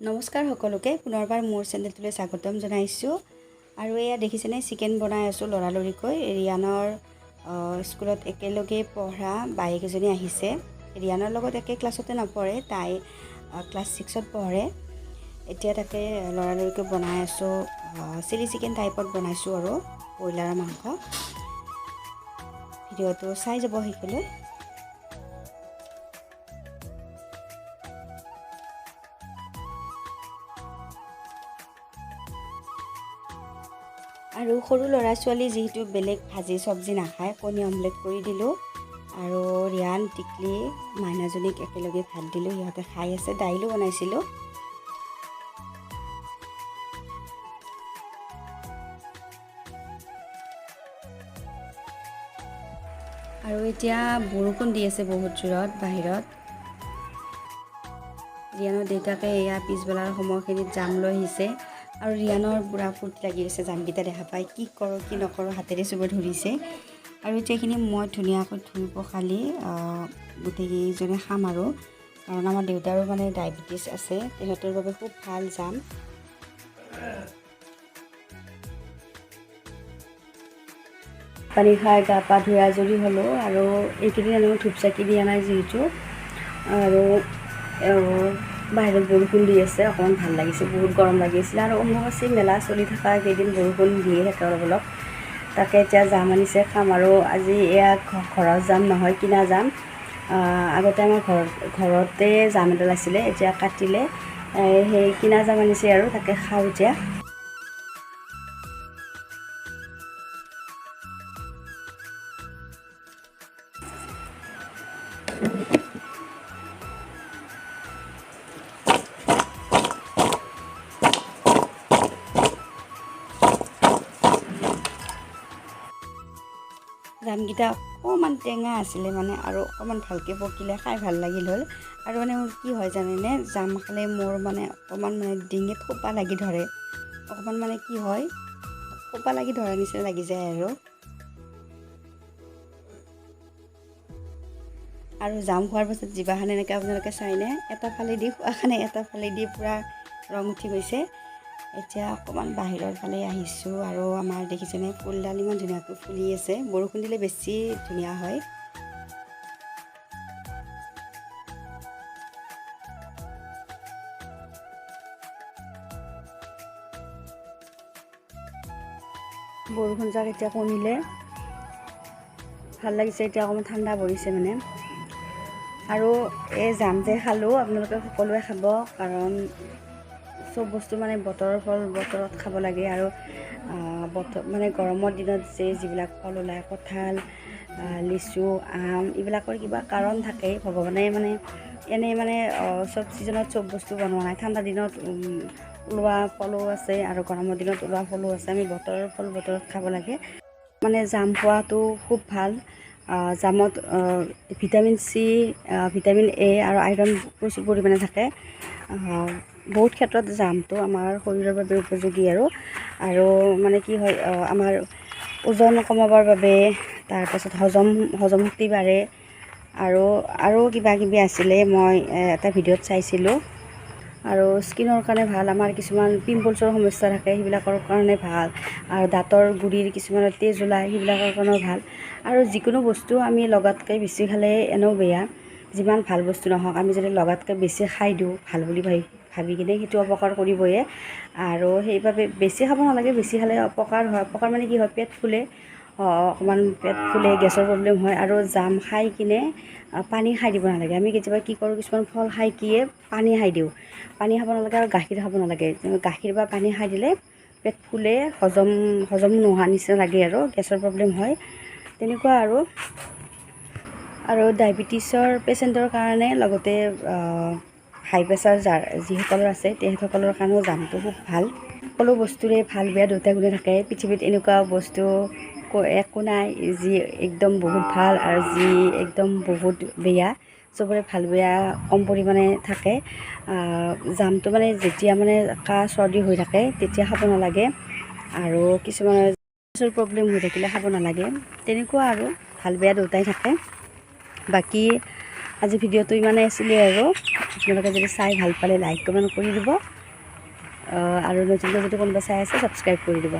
নমস্কাৰ সকলোকে পুনৰবাৰ মোৰ চেনেলটোলৈ স্বাগতম জনাইছোঁ। আৰু এয়া দেখিছেনে চিকেন বনাই আছোঁ লৰালৰিকৈ। ৰিয়ানৰ স্কুলত একেলগে পঢ়া বায়েক এজনী আহিছে। ৰিয়ানৰ লগত একে ক্লাছতে নপঢ়ে তাই ক্লাছ ছিক্সত পঢ়ে। এতিয়া তাকে লৰালৰিকৈ বনাই আছোঁ চিলি চিকেন টাইপত বনাইছোঁ আৰু ব্ৰইলাৰৰ মাংস। ভিডিঅ'টো চাই যাব শেষলৈ আৰু সৰু ল'ৰা ছোৱালী যিহেতু বেলেগ ভাজি চব্জি নাখায় কণী অমলেট কৰি দিলোঁ। আৰু ৰিয়ান টিকলি মাইনাজনীক একেলগে ভাত দিলোঁ সিহঁতে খাই আছে দাইলো বনাইছিলোঁ। আৰু এতিয়া বৰষুণ দি আছে বহুত জোৰত বাহিৰত। ৰিয়ানৰ দেউতাকে এয়া পিছবেলাৰ সময়খিনিত জাম লৈ আহিছে। আৰু ৰিয়ানৰ বুঢ়া ফূৰ্তি লাগি আছে জামকেইটা দেখা পাই। কি কৰোঁ কি নকৰোঁ হাতেৰে চুব ধৰিছে। আৰু এতিয়া এইখিনি মই ধুনীয়াকৈ ধুই পখালি গোটেইকেইজনে খাম আৰু। কাৰণ আমাৰ দেউতাৰো মানে ডায়েবেটিছ আছে তেহঁতৰ বাবে খুব ভাল জাম। পানী খাই গা পা ধুই আজৰি হ'লোঁ আৰু এইকেইদিন আমি ধূপ চাকি দিয়া নাই যিহেতু। আৰু বাহিৰত বৰষুণ দি আছে অকণমান ভাল লাগিছে বহুত গৰম লাগি আছিলে আৰু অম্বুবাচী মেলা চলি থকা কেইদিন বৰষুণ দিয়ে থাকে অলপ তাকে এতিয়া জাম আনিছে খাম আৰু আজি এয়া ঘ- ঘৰৰ জাম নহয় কিনা আহ, আগতে আমাৰ ঘৰত ঘৰতে জাম এডাল আছিলে এতিয়া কাটিলে। সেই কিনা জাম আনিছে আৰু তাকে খাওঁ এতিয়া। জামকেইটা অকণমান টেঙা আছিলে মানে আৰু অকণমান ভালকৈ পকিলে খাই ভাল লাগিল হ'ল। আৰু মানে মোৰ কি হয় জানেনে জাম খালে মোৰ মানে অকণমান মানে ডিঙিত সোপা লাগি ধৰে। অকণমান মানে কি হয় সোপা লাগি ধৰা নিচিনা লাগি যায় আৰু। আৰু জাম খোৱাৰ পাছত জিভাখন এনেকৈ আপোনালোকে চাইনে এটা ফালেদি খোৱাখানে এটা ফালেদি পূৰা ৰং উঠি গৈছে। এতিয়া অকণমান বাহিৰৰ ফালে আহিছোঁ আৰু আমাৰ দেখিছেনে? ফুলডাল ইমান ধুনীয়াকৈ ফুলি আছে। বৰষুণ দিলে বেছি ধুনীয়া হয়। বৰষুণ যাক এতিয়া কমিলে। ভাল লাগিছে এতিয়া অকণমান ঠাণ্ডা পৰিছে মানে। আৰু এই জাম যে খালোঁ আপোনালোকে সকলোৱে খাব কাৰণ চব বস্তু মানে বতৰৰ ফল বতৰত খাব লাগে আৰু বতৰ মানে গৰমৰ দিনত যে যিবিলাক ফল ওলায় কঁঠাল লিচু আম এইবিলাকৰ কিবা কাৰণ থাকে ভগৱানে মানে এনেই মানে চব ছিজনত চব বস্তু বনোৱা নাই। ঠাণ্ডা দিনত ওলোৱা ফলো আছে আৰু গৰমৰ দিনত ওলোৱা ফলো আছে। আমি বতৰৰ ফল বতৰত খাব লাগে। মানে জাম খোৱাটো খুব ভাল। জামত ভিটামিন চি ভিটামিন এ আৰু আইৰণ প্ৰচুৰ পৰিমাণে থাকে। বহুত ক্ষেত্ৰত জামটো আমাৰ শৰীৰৰ বাবে উপযোগী আৰু আৰু মানে কি হয় আমাৰ ওজন কমাবৰ বাবে তাৰপাছত হজম হজম শক্তি বাঢ়ে আৰু আৰু কিবা কিবি আছিলে মই এটা ভিডিঅ'ত চাইছিলোঁ। আৰু স্কিনৰ কাৰণে ভাল আমাৰ কিছুমান পিম্পলছৰ সমস্যা থাকে সেইবিলাকৰ কাৰণে ভাল আৰু দাঁতৰ গুৰিৰ কিছুমানৰ তেজ ওলায় সেইবিলাকৰ কাৰণেও ভাল। আৰু যিকোনো বস্তু আমি লগাতকৈ বেছি খালে এনেও বেয়া যিমান ভাল বস্তু নহওক আমি যদি লগাতকৈ বেছি খাই দিওঁ ভাল বুলি ভাবি ভাবি কিনে সেইটো অপকাৰ কৰিবয়ে। আৰু সেইবাবে বেছি খাব নালাগে বেছি খালে অপকাৰ হয়। অপকাৰ মানে কি হয় পেট ফুলে। অকণমান পেট ফুলে গেছৰ প্ৰব্লেম হয় আৰু জাম খাই কিনে পানী খাই দিব নালাগে। আমি কেতিয়াবা কি কৰোঁ কিছুমান ফল খাই কিয়ে পানী খাই দিওঁ। পানী খাব নালাগে আৰু গাখীৰ খাব নালাগে। গাখীৰ বা পানী খাই দিলে পেট ফুলে হজম হজম নোহোৱা নিচিনা লাগে আৰু গেছৰ প্ৰব্লেম হয়। তেনেকুৱা আৰু। আৰু ডায়েবেটিছৰ পেচেণ্টৰ কাৰণে লগতে হাই প্ৰেছাৰ যাৰ যিসকলৰ আছে তেখেতসকলৰ কাৰণেও জামটো খুব ভাল। সকলো বস্তুৰে ভাল বেয়া দুটা গুণে থাকে। পৃথিৱীত এনেকুৱা বস্তু একো নাই যি একদম বহুত ভাল আৰু যি একদম বহুত বেয়া চবৰে ভাল বেয়া কম পৰিমাণে থাকে। জামটো মানে যেতিয়া মানে কাহ চৰ্দি হৈ থাকে তেতিয়া খাব নালাগে আৰু কিছুমানৰ প্ৰব্লেম হৈ থাকিলে খাব নালাগে। তেনেকুৱা আৰু ভাল বেয়া দুটাই থাকে। বাকী আজি ভিডিঅ'টো ইমানেই আছিলে আৰু আপোনালোকে যদি চাই ভালো পালে লাইক কমেণ্ট কৰি দিব। আৰু নতুনকৈ যদি কোনোবা চাই আছে ছাবস্ক্ৰাইব কৰি দিব।